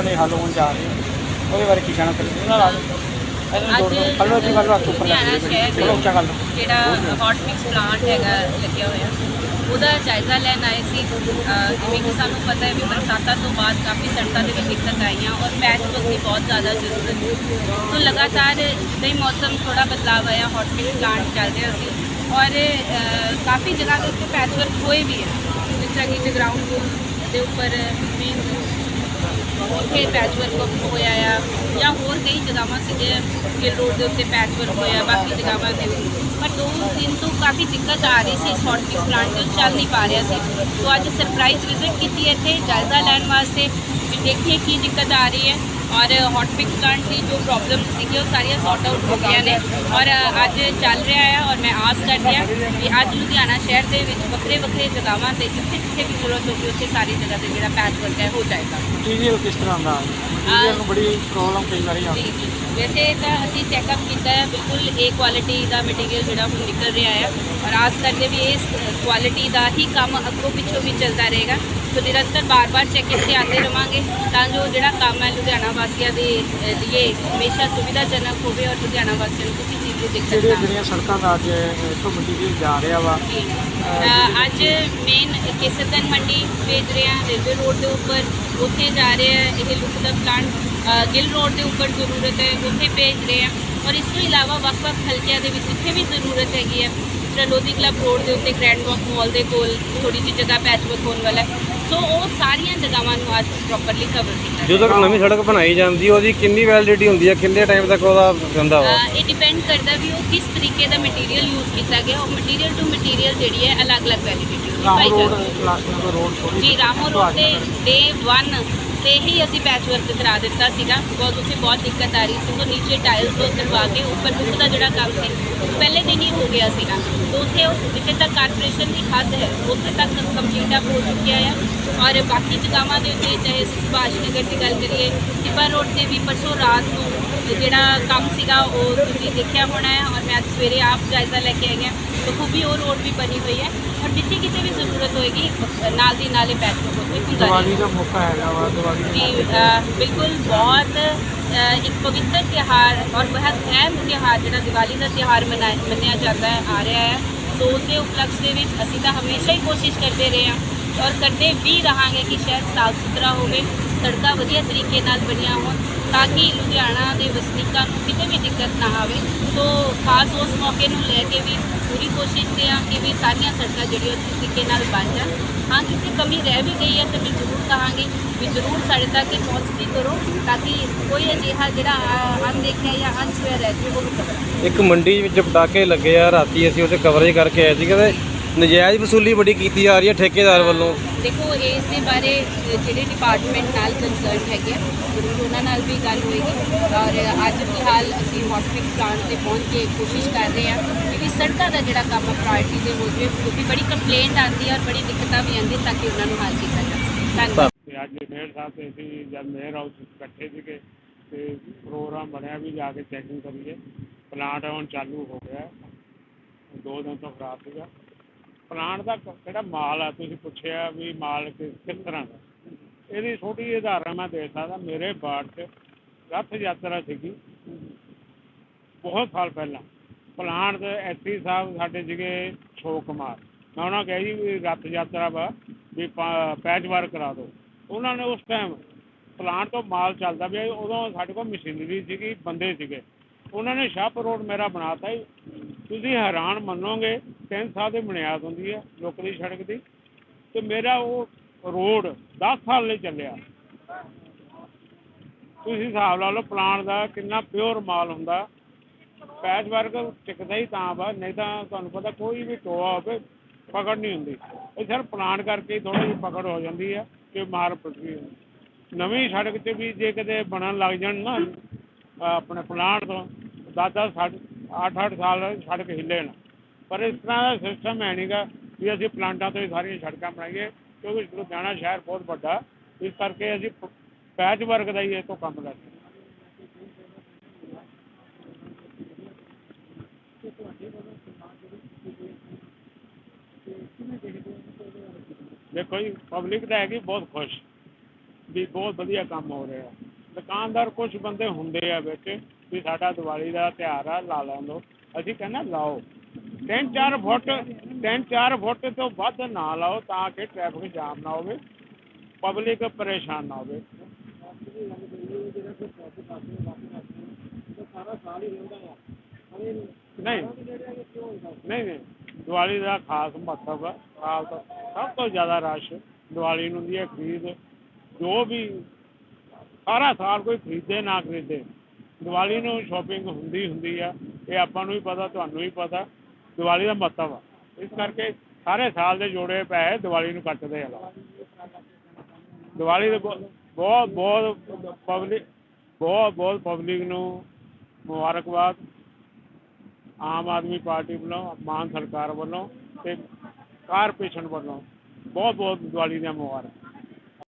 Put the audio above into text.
ਸੜਕਾਂ ਦੇ ਹੱਲ ਹੋਣ ਜਾ ਰਹੇ ਆ। ਉਹਦੇ ਬਾਰੇ ਕੀ ਕਹਿਣਾ ਚਾਹੁੰਦੇ? ਨਾਲ ਇਹਨਾਂ ਅੱਜ ਜੋੜ ਲਓ ਕੱਲ੍ਹ ਅਸੀਂ ਗੱਲ ਹੱਥ ਉੱਪਰ ਲੁਧਿਆਣਾ ਲੱਗ ਸ਼ਹਿਰ ਚਲੋ ਉੱਚਾ ਲਓ। ਜਿਹੜਾ ਹੌਟ ਮਿਕਸ ਪਲਾਂਟ ਹੈਗਾ ਲੱਗਿਆ ਹੋਇਆ ਉਹਦਾ ਜਾਇਜ਼ਾ ਲੈਣ ਆਏ ਸੀ। ਅਹ ਜਿਵੇਂ ਕਿ ਸਾਨੂੰ ਪਤਾ ਹੈ ਵੀ ਬਰਸਾਤਾਂ ਤੋਂ ਬਾਅਦ ਕਾਫੀ ਸੜਕਾਂ ਦੇ ਵਿੱਚ ਦਿੱਕਤ ਆਈਆਂ ਔਰ ਪੈਚ ਵਰਕ ਦੀ ਬਹੁਤ ਜ਼ਿਆਦਾ ਜ਼ਰੂਰਤ ਹੈ ਸੋ ਲਗਾਤਾਰ ਜਿੱਦਾਂ ਹੀ ਮੌਸਮ ਥੋੜਾ ਬਦਲਾਵ ਆਇਆ ਹੌਟ ਮਿਕਸ ਪਲਾਂਟ ਚੱਲ ਰਿਹਾ ਸੀ। ਔਰ ਅਹ ਕਾਫੀ ਜਗ੍ਹਾ ਦੇ ਉੱਤੇ ਪੈਚ ਵਰਕ ਹੋਏ ਵੀ ਹੈ ਜਿਸ ਤਰ੍ਹਾਂ ਕਿ ਗਰਾਊਂਡ ਦੇ ਉੱਪਰ ਮੇਨ ਉੱਥੇ ਪੈਚ ਵਰਕ ਹੋਇਆ ਆ ਜਾਂ ਹੋਰ ਕਈ ਜਗ੍ਹਾਵਾਂ ਸੀਗੇ ਗਿੱਲ ਰੋਡ ਦੇ ਉੱਤੇ ਪੈਚ ਵਰਕ ਹੋਇਆ, ਬਾਕੀ ਜਗ੍ਹਾਵਾਂ ਤੇ ਪਰ ਦੋ ਦਿਨ ਤੋਂ ਕਾਫੀ ਦਿੱਕਤ ਆ ਰਹੀ ਸੀ ਹੌਟ ਮਿਕਸ ਪਲਾਂਟ ਜੋ ਚੱਲ ਨਹੀਂ ਪਾ ਰਿਹਾ ਸੀ। ਸੋ ਅੱਜ ਸਰਪ੍ਰਾਈਜ਼ ਵਿਜ਼ਿਟ ਕੀਤੀ ਇੱਥੇ, ਜਾਇਜ਼ਾ ਲੈਣ ਵਾਸਤੇ। ਵੀ ਦੇਖੀਏ ਕੀ ਦਿੱਕਤ ਆ ਰਹੀ ਹੈ। ਔਰ ਹੌਟ ਮਿਕਸ ਪਲਾਂਟ ਦੀ ਜੋ ਪ੍ਰੋਬਲਮ ਸੀਗੀ ਉਹ ਸਾਰੀਆਂ ਸੌਟ ਆਊਟ ਹੋ ਗਈਆਂ ਨੇ। ਔਰ ਅੱਜ ਚੱਲ ਰਿਹਾ ਹੈ ਔਰ ਮੈਂ ਆਸ ਕਰਦੀ ਹਾਂ ਕਿ ਅੱਜ ਲੁਧਿਆਣਾ ਸ਼ਹਿਰ ਦੇ ਵਿੱਚ ਵੱਖਰੇ ਵੱਖਰੇ ਜਗ੍ਹਾਵਾਂ ਤੇ ਜਿੱਥੇ ਜਿੱਥੇ ਵੀ ਜ਼ਰੂਰਤ ਹੋਊਗੀ ਉੱਥੇ ਸਾਰੀ ਜਗ੍ਹਾ ਤੇ ਜਿਹੜਾ ਪੈਚ ਵਰਕ ਹੈ ਹੋ ਜਾਏਗਾ। ਕਿਸ ਤਰ੍ਹਾਂ ਦਾ? ਮਟੀਰੀਅਲ ਨੂੰ ਬੜੀ ਪ੍ਰੋਬਲਮ ਕਈ ਵਾਰੀ ਆਉਂਦੀ ਜੀ ਜੀ। ਵੈਸੇ ਤਾਂ ਅਸੀਂ ਚੈੱਕਅਪ ਕੀਤਾ ਹੈ ਬਿਲਕੁਲ ਏ ਕੁਆਲਿਟੀ ਦਾ ਮਟੀਰੀਅਲ ਜਿਹੜਾ ਹੁਣ ਨਿਕਲ ਰਿਹਾ ਹੈ ਔਰ ਆਸ ਕਰਦੇ ਵੀ ਇਸ ਕੁਆਲਿਟੀ ਦਾ ਹੀ ਕੰਮ ਅੱਗੋਂ ਪਿੱਛੋਂ ਵੀ ਚੱਲਦਾ ਰਹੇਗਾ। ਸੋ ਨਿਰੰਤਰ ਬਾਰ-ਬਾਰ ਚੈੱਕ ਤੇ ਆਉਂਦੇ ਰਵਾਂਗੇ ਤਾਂ ਜੋ ਜਿਹੜਾ ਕੰਮ ਹੈ ਲੁਧਿਆਣਾ ਵਾਸੀਆਂ ਦੇ ਲਈ ਹਮੇਸ਼ਾ ਸੁਵਿਧਾਜਨਕ ਹੋਵੇ ਔਰ ਲੁਧਿਆਣਾ ਵਾਸੀਆਂ ਨੂੰ ਕਿਸੇ ਚੀਜ਼ ਦੀ ਦਿੱਕਤ ਨਾ ਜਿਹੜੀਆਂ ਸੜਕਾਂ ਦਾ ਅੱਜ ਇੱਥੋਂ ਮਟੀਰੀਅਲ ਜਾ ਰਿਹਾ ਵਾ ਅੱਜ ਮੇਨ ਕੇਸਰਤਨ ਮੰਡੀ ਭੇਜ ਰਹੇ ਰੇਲਵੇ ਰੋਡ ਦੇ ਉੱਪਰ। ਉੱਥੇ ਜਾ ਰਹੇ ਇਹ ਲੁੱਕ ਦਾ ਪਲਾਂਟ ਗਿੱਲ ਰੋਡ ਦੇ ਉੱਪਰ ਜ਼ਰੂਰਤ ਹੈ ਉੱਥੇ ਭੇਜ ਰਹੇ ਹਾਂ ਔਰ ਇਸ ਤੋਂ ਇਲਾਵਾ ਵੱਖ-ਵੱਖ ਹਲਕਿਆਂ ਦੇ ਵਿੱਚ ਜਿੱਥੇ ਵੀ ਜ਼ਰੂਰਤ ਹੈਗੀ ਹੈ। ਲੋਧੀ ਕਲੱਬ ਰੋਡ ਦੇ ਉੱਤੇ ਗ੍ਰੈਂਡ ਵਾਕ ਮਾਲ ਦੇ ਕੋਲ ਥੋੜੀ ਜਿਹੀ ਜਗ੍ਹਾ ਪੈਚ ਵਰਕ ਹੋਣ ਵਾਲਾ ਸੋ ਉਹ ਸਾਰੀਆਂ ਜਗ੍ਹਾਵਾਂ ਨੂੰ ਅੱਜ ਪ੍ਰੋਪਰਲੀ ਕਵਰ ਕੀਤਾ ਜਦੋਂ ਤੱਕ ਨਵੀਂ ਸੜਕ ਬਣਾਈ ਜਾਂਦੀ ਹੈ, ਉਹਦੀ ਕਿੰਨੀ ਵੈਲਿਡਿਟੀ ਹੁੰਦੀ ਹੈ? ਕਿੰਨੇ ਟਾਈਮ ਤੱਕ ਉਹਦਾ ਰਹਿੰਦਾ ਵਾ ਇਹ ਡਿਪੈਂਡ ਕਰਦਾ ਵੀ ਉਹ ਕਿਸ ਤਰੀਕੇ ਦਾ ਮਟੀਰੀਅਲ ਯੂਜ਼ ਕੀਤਾ ਗਿਆ। ਉਹ ਮਟੀਰੀਅਲ ਟੂ ਮਟੀਰੀਅਲ ਜਿਹੜੀ ਹੈ ਅਲੱਗ-ਅਲੱਗ ਵੈਲਿਡਿਟੀ ਹੁੰਦੀ ਹੈ। ਜੀ ਰਾਮੋ ਰੋਡ ਤੇ ਡੇ 1 ਤੇ ਹੀ ਅਸੀਂ ਪੈਚ ਵਰਕ ਕਰਾ ਦਿੱਤਾ ਸੀਗਾ। ਬਹੁਤ ਉੱਥੇ ਬਹੁਤ ਦਿੱਕਤ ਆ ਰਹੀ ਸੀ। ਸੋ ਨੀਚੇ ਟਾਇਲਸ ਉਹ ਕਰਵਾ ਕੇ ਉੱਪਰ ਲੁੱਕ ਦਾ ਜਿਹੜਾ ਕੰਮ ਸੀ, ਉਹ ਪਹਿਲੇ ਦਿਨ ਹੀ ਹੋ ਗਿਆ ਸੀਗਾ। ਸੋ ਉੱਥੇ ਉਹ ਜਿੱਥੇ ਤੱਕ ਕਾਰਪੋਰੇਸ਼ਨ ਦੀ ਹੱਦ ਹੈ, ਉੱਥੇ ਤੱਕ ਕੰਪਲੀਟ ਅਪ ਹੋ ਚੁੱਕਿਆ ਹੈ ਔਰ ਬਾਕੀ ਜਗ੍ਹਾਵਾਂ ਦੇ ਉੱਤੇ ਚਾਹੇ ਅਸੀਂ ਸੁਭਾਸ਼ ਨਗਰ ਦੀ ਗੱਲ ਕਰੀਏ, ਟਿੱਬਾ ਰੋਡ ਤੇ ਵੀ ਪਰਸੋਂ ਰਾਤ ਨੂੰ ਜਿਹੜਾ ਕੰਮ ਸੀਗਾ, ਉਹ ਤੁਸੀਂ ਦੇਖਿਆ ਹੋਣਾ ਹੈ। ਔਰ ਮੈਂ ਅੱਜ ਸਵੇਰੇ ਆਪ ਜਾਇਜ਼ਾ ਲੈ ਕੇ ਆਈ ਹਾਂ। ਤਾਂ ਖੂਬੀ ਉਹ ਰੋਡ ਵੀ ਬਣੀ ਹੋਈ ਹੈ। ਜਿੱਥੇ ਕਿਤੇ ਵੀ ਜ਼ਰੂਰਤ ਹੋਏਗੀ ਨਾਲ ਦੀ ਨਾਲੇ ਵਰਕ ਉੱਥੇ ਹੁੰਦਾ ਦੀਵਾਲੀ ਦਾ ਮੌਕਾ ਹੈਗਾ ਵਾ ਦੀਵਾਲੀ ਜੀ ਬਿਲਕੁਲ ਬਹੁਤ ਇੱਕ ਪਵਿੱਤਰ ਤਿਉਹਾਰ ਔਰ ਬਹੁਤ ਅਹਿਮ ਤਿਉਹਾਰ ਜਿਹੜਾ ਦੀਵਾਲੀ ਦਾ ਮਨਾਇਆ ਮੰਨਿਆ ਜਾਂਦਾ ਹੈ ਆ ਰਿਹਾ ਹੈ। ਸੋ ਉਸ ਦੇ ਉਪਲਕਸ਼ ਦੇ ਵਿੱਚ ਅਸੀਂ ਤਾਂ ਹਮੇਸ਼ਾ ਹੀ ਕੋਸ਼ਿਸ਼ ਕਰਦੇ ਰਹੇ ਹਾਂ ਔਰ ਕਰਦੇ ਵੀ ਰਹਾਂਗੇ ਕਿ ਸ਼ਹਿਰ ਸਾਫ਼ ਸੁਥਰਾ ਹੋਵੇ ਸੜਕਾਂ ਵਧੀਆ ਤਰੀਕੇ ਨਾਲ ਬਣੀਆਂ ਹੋਣ। ਤਾਂ ਕਿ ਲੁਧਿਆਣਾ ਦੇ ਵਸਨੀਕਾਂ ਨੂੰ ਕਿਤੇ ਵੀ ਦਿੱਕਤ ਨਾ ਆਵੇ। ਸੋ ਖਾਸ ਉਸ ਮੌਕੇ ਨੂੰ ਲੈ ਕੇ ਵੀ ਪੂਰੀ ਕੋਸ਼ਿਸ਼ ਤੇ ਹਾਂ ਕਿ ਵੀ ਸਾਰੀਆਂ ਸੜਕਾਂ ਜਿਹੜੀਆਂ ਉਸ ਤਰੀਕੇ ਨਾਲ ਬਣ ਜਾਣ। ਹਾਂ ਕਿਤੇ ਕਮੀ ਰਹਿ ਵੀ ਗਈ ਹੈ ਤਾਂ ਮੈਂ ਜ਼ਰੂਰ ਕਹਾਂਗੀ ਵੀ ਜ਼ਰੂਰ ਸਾਡੇ ਤੱਕ ਇਹ ਪਹੁੰਚਦੀ ਕਰੋ ਤਾਂ ਕਿ ਕੋਈ ਅਜਿਹਾ ਜਿਹੜਾ ਅਣਦੇਖਿਆ ਜਾਂ ਅਨਸਵੇਅਰ ਰਹਿ ਜਾਵੇ ਉਹ ਵੀ ਇੱਕ ਮੰਡੀ ਵਿੱਚ ਪਟਾਕੇ ਲੱਗੇ ਆ, ਰਾਤੀ ਅਸੀਂ ਉਹਦੇ ਕਵਰੇਜ ਕਰਕੇ ਆਏ ਸੀ ਕਹਿੰਦੇ ਨਜਾਇਜ਼ ਵਸੂਲੀ ਬੜੀ ਕੀਤੀ ਜਾ ਰਹੀ ਹੈ ਠੇਕੇਦਾਰ ਵੱਲੋਂ। ਦੇਖੋ ਇਸ ਦੇ ਬਾਰੇ ਜਿਹੜੇ ਡਿਪਾਰਟਮੈਂਟ ਨਾਲ ਕੰਸਰਨ ਹੈਗੇ ਆ, ਜ਼ਰੂਰ ਉਹਨਾਂ ਨਾਲ ਵੀ ਗੱਲ ਹੋਏਗੀ। ਔਰ ਅੱਜ ਫਿਲਹਾਲ ਅਸੀਂ ਹੌਸਪਿਟਲ ਪਲਾਂਟ ਤੇ ਪਹੁੰਚ ਕੇ ਕੋਸ਼ਿਸ਼ ਕਰ ਰਹੇ ਹਾਂ ਕਿ ਵੀ ਸੜਕਾਂ ਦਾ ਜਿਹੜਾ ਕੰਮ ਪ੍ਰਾਇੋਰਟੀ ਦੇ ਹੋ ਜਾਵੇ ਕਿਉਂਕਿ ਬੜੀ ਕੰਪਲੇਂਟ ਆਉਂਦੀ ਹੈ ਔਰ ਬੜੀ ਦਿੱਕਤਾਂ ਵੀ ਆਉਂਦੀਆਂ ਤਾਂ ਕਿ ਉਹਨਾਂ ਨੂੰ ਹੱਲ ਕੀਤਾ ਜਾ ਸਕੇ। ਧੰਨਵਾਦ। ਤੇ ਅੱਜ ਮੇਅਰ ਸਾਹਿਬ ਤੇ ਅਸੀਂ ਜਦ ਮੇਅਰ ਹਾਊਸ ਇਕੱਠੇ ਸੀਗੇ ਤੇ ਪ੍ਰੋਗਰਾਮ ਬਣਿਆ ਵੀ ਜਾ ਕੇ ਚੈਕਿੰਗ ਕਰੀਏ। ਪਲਾਂਟ ਹੁਣ ਚਾਲੂ ਹੋ ਗਿਆ। ਦੋ ਦਿਨ ਤੋਂ ਖਰਾਬ ਸੀਗਾ। ਪਲਾਂਟ ਦਾ ਜਿਹੜਾ ਮਾਲ ਆ? ਤੁਸੀਂ ਪੁੱਛਿਆ ਵੀ ਮਾਲ ਕਿਸ ਕਿਸ ਤਰ੍ਹਾਂ ਦਾ? ਇਹਦੀ ਛੋਟੀ ਉਦਾਹਰਨ ਮੈਂ ਦੇ ਸਕਦਾ। ਮੇਰੇ ਬਾੜ 'ਚ ਰੱਥ ਯਾਤਰਾ ਸੀਗੀ। ਬਹੁਤ ਸਾਲ ਪਹਿਲਾਂ। ਪਲਾਂਟ ਦੇ ਐਸਪੀ ਸਾਹਿਬ ਸਾਡੇ ਸੀਗੇ ਸ਼ੋਕ ਕੁਮਾਰ। ਮੈਂ ਉਹਨਾਂ ਕਿਹਾ ਜੀ ਵੀ ਰੱਥ ਯਾਤਰਾ ਵਾ ਵੀ ਪਾ- ਪੈਚ ਵਾਰ ਕਰਾ ਦਿਓ। ਉਹਨਾਂ ਨੇ ਉਸ ਟਾਈਮ ਪਲਾਂਟ ਤੋਂ ਮਾਲ ਚੱਲਦਾ ਪਿਆ। ਸੀ, ਉਦੋਂ ਸਾਡੇ ਕੋਲ ਮਸ਼ੀਨਰੀ ਸੀਗੀ ਬੰਦੇ ਸੀਗੇ। ਉਹਨਾਂ ਨੇ ਸ਼ਾਹਪ ਰੋਡ ਮੇਰਾ ਬਣਾਤਾ ਜੀ। ਤੁਸੀਂ ਹੈਰਾਨ ਮੰਨੋਗੇ, ਤਿੰਨ ਸਾਲ ਦੀ ਬੁਨਿਆਦ ਹੁੰਦੀ ਹੈ ਲੋਕਲੀ ਸੜਕ ਦੀ, ਤੇ ਮੇਰਾ ਉਹ ਰੋਡ 10 ਸਾਲ ਲਈ ਚੱਲਿਆ। ਤੁਸੀਂ ਹਿਸਾਬ ਲਾ ਲਓ ਪਲਾਨ ਦਾ ਕਿੰਨਾ ਪਿਓਰ ਮਾਲ ਹੁੰਦਾ। ਪੈਸ ਵਰਗ ਟਿਕਦਾ ਹੀ ਤਾਂ ਵਾ, ਨਹੀਂ ਤਾਂ ਤੁਹਾਨੂੰ ਪਤਾ ਕੋਈ ਵੀ ਟੋਆ ਹੋਵੇ, ਪਕੜ ਨਹੀਂ ਹੁੰਦੀ। ਇਹ ਸਰ ਪਲਾਨ ਕਰਕੇ ਥੋੜੀ ਜਿਹੀ ਪਕੜ ਹੋ ਜਾਂਦੀ ਹੈ ਕਿ ਮਾਰ ਪਟਦੀ ਨਵੀਂ ਸੜਕ 'ਚ ਵੀ ਜੇ ਕਦੇ ਬਣਨ ਲੱਗ ਜਾਣ ਨਾ ਆਪਣੇ ਪਲਾਨ ਤੋਂ, ਦਾਦਾ ਸਾਡੇ 8-8 ਸਾਲ ਸੜਕ ਹਿੱਲੇ ਨਾ। ਪਰ ਇਸ ਤਰ੍ਹਾਂ ਦਾ ਸਿਸਟਮ ਹੈ ਨਹੀਂਗਾ ਵੀ ਅਸੀਂ ਪਲਾਂਟਾਂ ਤੋਂ ਹੀ ਸਾਰੀਆਂ ਸੜਕਾਂ ਬਣਾਈਏ, ਕਿਉਂਕਿ ਲੁਧਿਆਣਾ ਸ਼ਹਿਰ ਬਹੁਤ ਵੱਡਾ, ਇਸ ਕਰਕੇ ਅਸੀਂ ਪੈਚ ਵਰਕ ਦਾ ਹੀ ਇਹ ਤੋਂ ਕੰਮ ਲੈਂਦੇ ਦੇਖੋ ਜੀ ਪਬਲਿਕ ਤਾਂ ਹੈਗੀ ਬਹੁਤ ਖੁਸ਼, ਵੀ ਬਹੁਤ ਵਧੀਆ ਕੰਮ ਹੋ ਰਿਹਾ। ਦੁਕਾਨਦਾਰ ਕੁਝ ਬੰਦੇ ਹੁੰਦੇ ਆ ਵਿੱਚ ਵੀ ਸਾਡਾ ਦੀਵਾਲੀ ਦਾ ਤਿਉਹਾਰ ਆ, ਲਾ ਲੈਣ ਦਿਓ ਅਸੀਂ ਕਹਿੰਦੇ ਲਾਓ। ਤਿੰਨ ਚਾਰ ਫੁੱਟ, ਤਿੰਨ ਚਾਰ ਫੁੱਟ ਤੋਂ ਵੱਧ ਨਾ ਲਾਓ ਤਾਂ ਕਿ ਟ੍ਰੈਫਿਕ ਜਾਮ ਨਾ ਹੋਵੇ ਪਬਲਿਕ ਪਰੇਸ਼ਾਨ ਨਾ ਹੋਵੇ। ਨਹੀਂ ਨਹੀਂ ਨਹੀਂ। ਦੀਵਾਲੀ ਦਾ ਖਾਸ ਮਹੱਤਵ ਹੈ ਸਾਲ ਦਾ ਸਭ ਤੋਂ ਜ਼ਿਆਦਾ ਰਸ਼ ਦੀਵਾਲੀ ਨੂੰ ਹੁੰਦੀ ਹੈ ਖਰੀਦ। ਜੋ ਵੀ ਸਾਰਾ ਸਾਲ ਕੋਈ ਖਰੀਦੇ ਨਾ ਖਰੀਦੇ। ਦੀਵਾਲੀ ਨੂੰ ਸ਼ੋਪਿੰਗ ਹੁੰਦੀ ਹੁੰਦੀ ਆ, ਇਹ ਆਪਾਂ ਨੂੰ ਵੀ ਪਤਾ, ਤੁਹਾਨੂੰ ਵੀ ਪਤਾ, ਦੀਵਾਲੀ ਦਾ ਮਹੱਤਵ ਆ। ਇਸ ਕਰਕੇ ਸਾਰੇ ਸਾਲ ਦੇ ਜੋੜੇ ਪੈਸੇ ਦੀਵਾਲੀ ਨੂੰ ਕੱਟਦੇ ਆ। ਲੋਕ। ਦੀਵਾਲੀ ਦੇ ਬਹੁ- ਬਹੁਤ ਬਹੁਤ ਪਬਲਿਕ ਬਹੁਤ ਬਹੁਤ ਪਬਲਿਕ ਨੂੰ ਮੁਬਾਰਕਬਾਦ। ਆਮ ਆਦਮੀ ਪਾਰਟੀ ਵੱਲੋਂ ਮਾਨ ਸਰਕਾਰ ਵੱਲੋਂ ਤੇ ਕਾਰਪੋਰੇਸ਼ਨ ਵੱਲੋਂ ਬਹੁਤ ਬਹੁਤ ਦੀਵਾਲੀ ਦੀਆਂ ਮੁਬਾਰਕ।